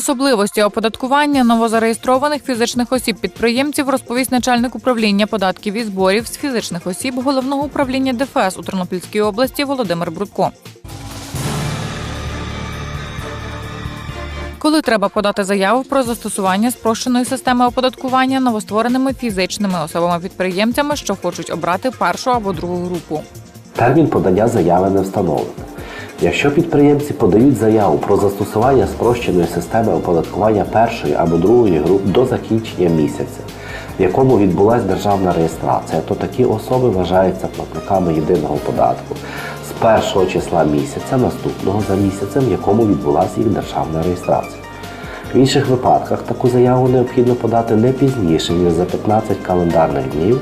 особливості оподаткування новозареєстрованих фізичних осіб-підприємців розповість начальник управління податків і зборів з фізичних осіб головного управління ДФС у Тернопільській області Володимир Брудко. Коли треба подати заяву про застосування спрощеної системи оподаткування новоствореними фізичними особами-підприємцями, що хочуть обрати першу або другу групу. Термін подання заяви не встановлено. Якщо підприємці подають заяву про застосування спрощеної системи оподаткування першої або другої груп до закінчення місяця, в якому відбулася державна реєстрація, то такі особи вважаються платниками єдиного податку з першого числа місяця наступного за місяцем, в якому відбулася їх державна реєстрація. В інших випадках таку заяву необхідно подати не пізніше, ніж за 15 календарних днів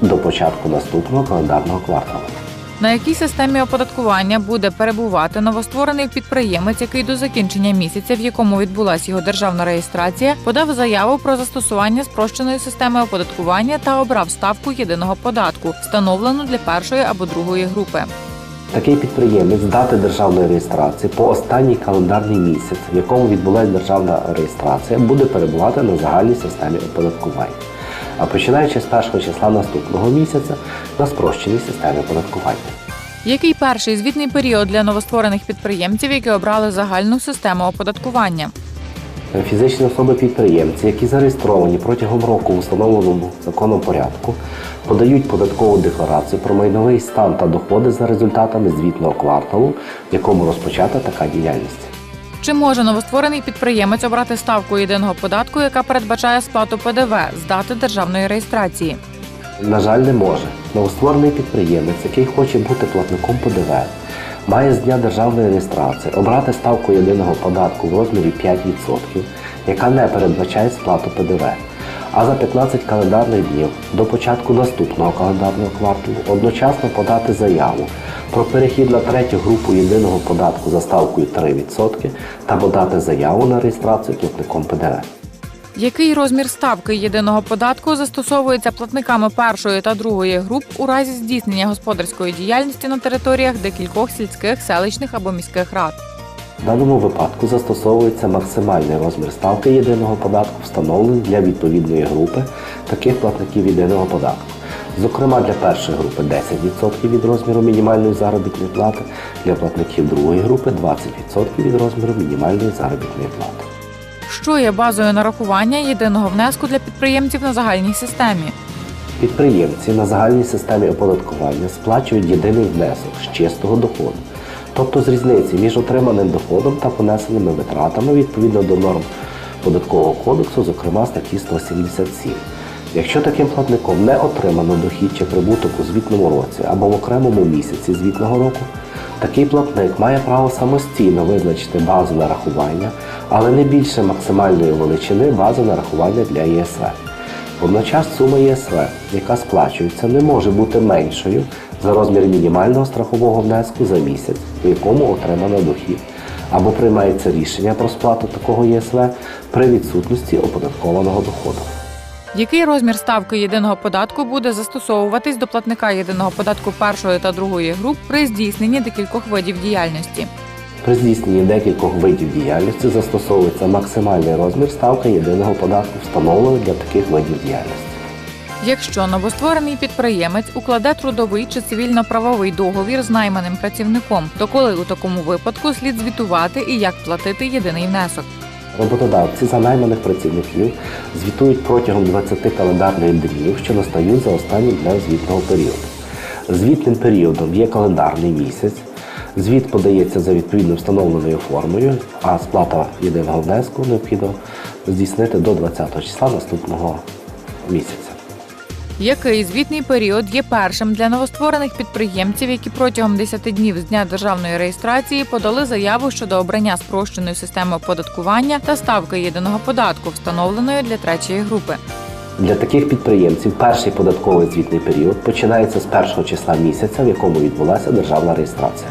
до, початку наступного календарного кварталу. На якій системі оподаткування буде перебувати новостворений підприємець, який до закінчення місяця, в якому відбулася його державна реєстрація, подав заяву про застосування спрощеної системи оподаткування та обрав ставку єдиного податку, встановлену для першої або другої групи. Такий підприємець дати державної реєстрації по останній календарний місяць, в якому відбулася державна реєстрація, буде перебувати на загальній системі оподаткування. А починаючи з першого числа наступного місяця на спрощеній системі оподаткування. Який перший звітний період для новостворених підприємців, які обрали загальну систему оподаткування? Фізичні особи-підприємці, які зареєстровані протягом року в установленому законом порядку, подають податкову декларацію про майновий стан та доходи за результатами звітного кварталу, в якому розпочата така діяльність. Чи може новостворений підприємець обрати ставку єдиного податку, яка передбачає сплату ПДВ з дати державної реєстрації? На жаль, не може. Новостворений підприємець, який хоче бути платником ПДВ, має з дня державної реєстрації обрати ставку єдиного податку в розмірі 5%, яка не передбачає сплату ПДВ. А за 15 календарних днів до початку наступного календарного кварталу одночасно подати заяву про перехід на третю групу єдиного податку за ставкою 3% та подати заяву на реєстрацію платником ПДВ. Який розмір ставки єдиного податку застосовується платниками першої та другої груп у разі здійснення господарської діяльності на територіях декількох сільських, селищних або міських рад? В даному випадку застосовується максимальний розмір ставки єдиного податку, встановлений для відповідної групи таких платників єдиного податку. Зокрема, для першої групи 10% від розміру мінімальної заробітної плати, для платників другої групи 20% від розміру мінімальної заробітної плати. Що є базою нарахування єдиного внеску для підприємців на загальній системі? Підприємці на загальній системі оподаткування сплачують єдиний внесок з чистого доходу, тобто з різниці між отриманим доходом та понесеними витратами відповідно до норм податкового кодексу, зокрема статті 177. Якщо таким платником не отримано дохід чи прибуток у звітному році або в окремому місяці звітного року, такий платник має право самостійно визначити базу нарахування, але не більше максимальної величини бази нарахування для ЄСВ. Водночас сума ЄСВ, яка сплачується, не може бути меншою за розмір мінімального страхового внеску за місяць, у якому отримано дохід, або приймається рішення про сплату такого ЄСВ при відсутності оподаткованого доходу. Який розмір ставки єдиного податку буде застосовуватись до платника єдиного податку першої та другої груп при здійсненні декількох видів діяльності? При здійсненні декількох видів діяльності застосовується максимальний розмір ставки єдиного податку, встановлений для таких видів діяльності. Якщо новостворений підприємець укладе трудовий чи цивільно-правовий договір з найманим працівником, то коли у такому випадку слід звітувати і як платити єдиний внесок? Роботодавці за найманих працівників звітують протягом 20 календарних днів, що настають за останнім днем звітного періоду. Звітним періодом є календарний місяць. Звіт подається за відповідно встановленою формою, а сплата єдиного внеску необхідно здійснити до 20 числа наступного місяця. Який звітний період є першим для новостворених підприємців, які протягом 10 днів з дня державної реєстрації подали заяву щодо обрання спрощеної системи оподаткування та ставки єдиного податку, встановленої для третьої групи? Для таких підприємців перший податковий звітний період починається з першого числа місяця, в якому відбулася державна реєстрація.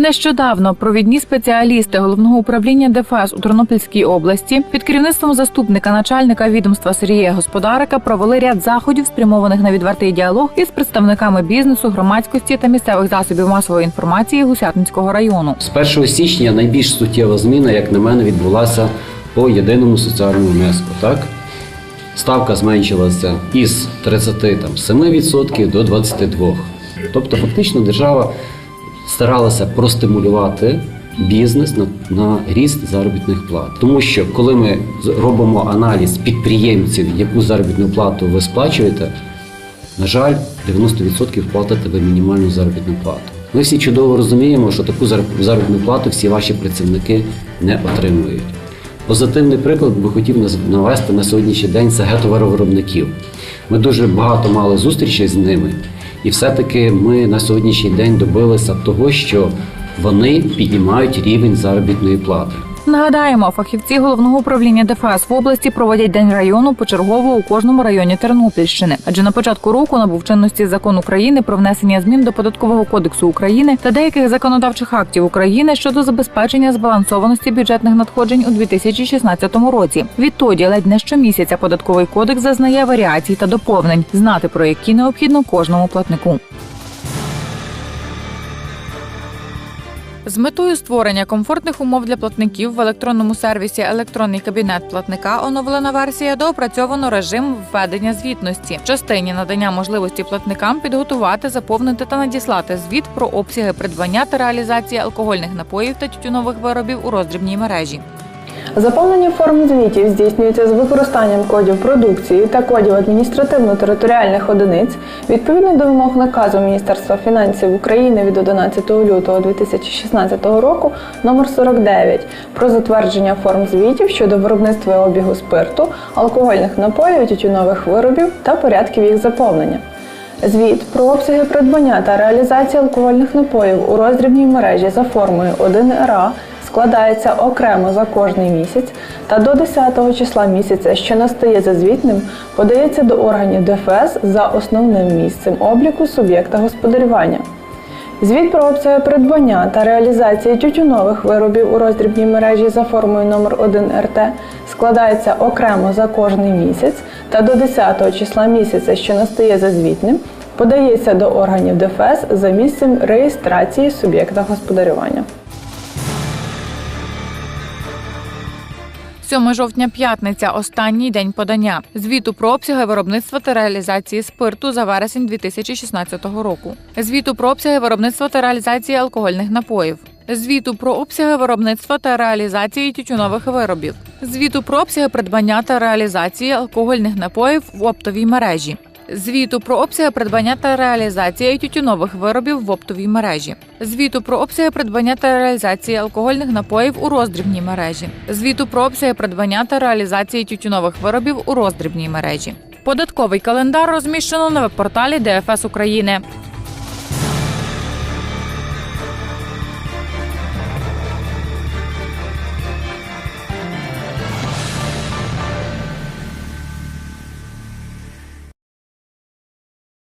Нещодавно провідні спеціалісти головного управління ДФС у Тернопільській області під керівництвом заступника начальника відомства Сергія Господарика провели ряд заходів, спрямованих на відвертий діалог із представниками бізнесу, громадськості та місцевих засобів масової інформації Гусятинського району. З 1 січня найбільш суттєва зміна, як на мене, відбулася по єдиному соціальному внеску. Так? Ставка зменшилася із 37% до 22%. Тобто, фактично, держава старалася простимулювати бізнес на, на ріст заробітних плат. Тому що коли ми робимо аналіз підприємців, яку заробітну плату ви сплачуєте, на жаль, 90% платите ви мінімальну заробітну плату. Ми всі чудово розуміємо, що таку заробітну плату всі ваші працівники не отримують. Позитивний приклад би хотів навести на сьогоднішній день це гетоваровиробників. Ми дуже багато мали зустрічей з ними, і все-таки ми на сьогоднішній день добилися того, що вони піднімають рівень заробітної плати. Нагадаємо, фахівці головного управління ДФС в області проводять день району почергово у кожному районі Тернопільщини. Адже на початку року набув чинності закон України про внесення змін до податкового кодексу України та деяких законодавчих актів України щодо забезпечення збалансованості бюджетних надходжень у 2016 році. Відтоді ледь не щомісяця податковий кодекс зазнає варіацій та доповнень, знати про які необхідно кожному платнику. З метою створення комфортних умов для платників в електронному сервісі Електронний кабінет платника оновлена версія доопрацьовано режим введення звітності в частині надання можливості платникам підготувати, заповнити та надіслати звіт про обсяги придбання та реалізації алкогольних напоїв та тютюнових виробів у роздрібній мережі. Заповнення форм звітів здійснюється з використанням кодів продукції та кодів адміністративно-територіальних одиниць відповідно до вимог наказу Міністерства фінансів України від 11 лютого 2016 року номер 49 про затвердження форм звітів щодо виробництва і обігу спирту, алкогольних напоїв, тютюнових виробів та порядків їх заповнення. Звіт про обсяги придбання та реалізації алкогольних напоїв у роздрібній мережі за формою 1РА складається окремо за кожний місяць та до 10 числа місяця, що настає за звітним, подається до органів ДФС за основним місцем обліку суб'єкта господарювання. Звіт про обсяги придбання та реалізації тютюнових виробів у роздрібній мережі за формою номер 1 РТ складається окремо за кожний місяць та до 10 числа місяця, що настає за звітним, подається до органів ДФС за місцем реєстрації суб'єкта господарювання. 7 жовтня п'ятниця останній день подання звіту про обсяги виробництва та реалізації спирту за вересень 2016 року. Звіту про обсяги виробництва та реалізації алкогольних напоїв. Звіту про обсяги виробництва та реалізації тютюнових виробів. Звіту про обсяги придбання та реалізації алкогольних напоїв в оптовій мережі. Звіту про обсяги придбання та реалізації тютюнових виробів в оптовій мережі. Звіту про обсяги придбання та реалізації алкогольних напоїв у роздрібній мережі. Звіту про обсяги придбання та реалізації тютюнових виробів у роздрібній мережі. Податковий календар розміщено на веб-порталі ДФС України.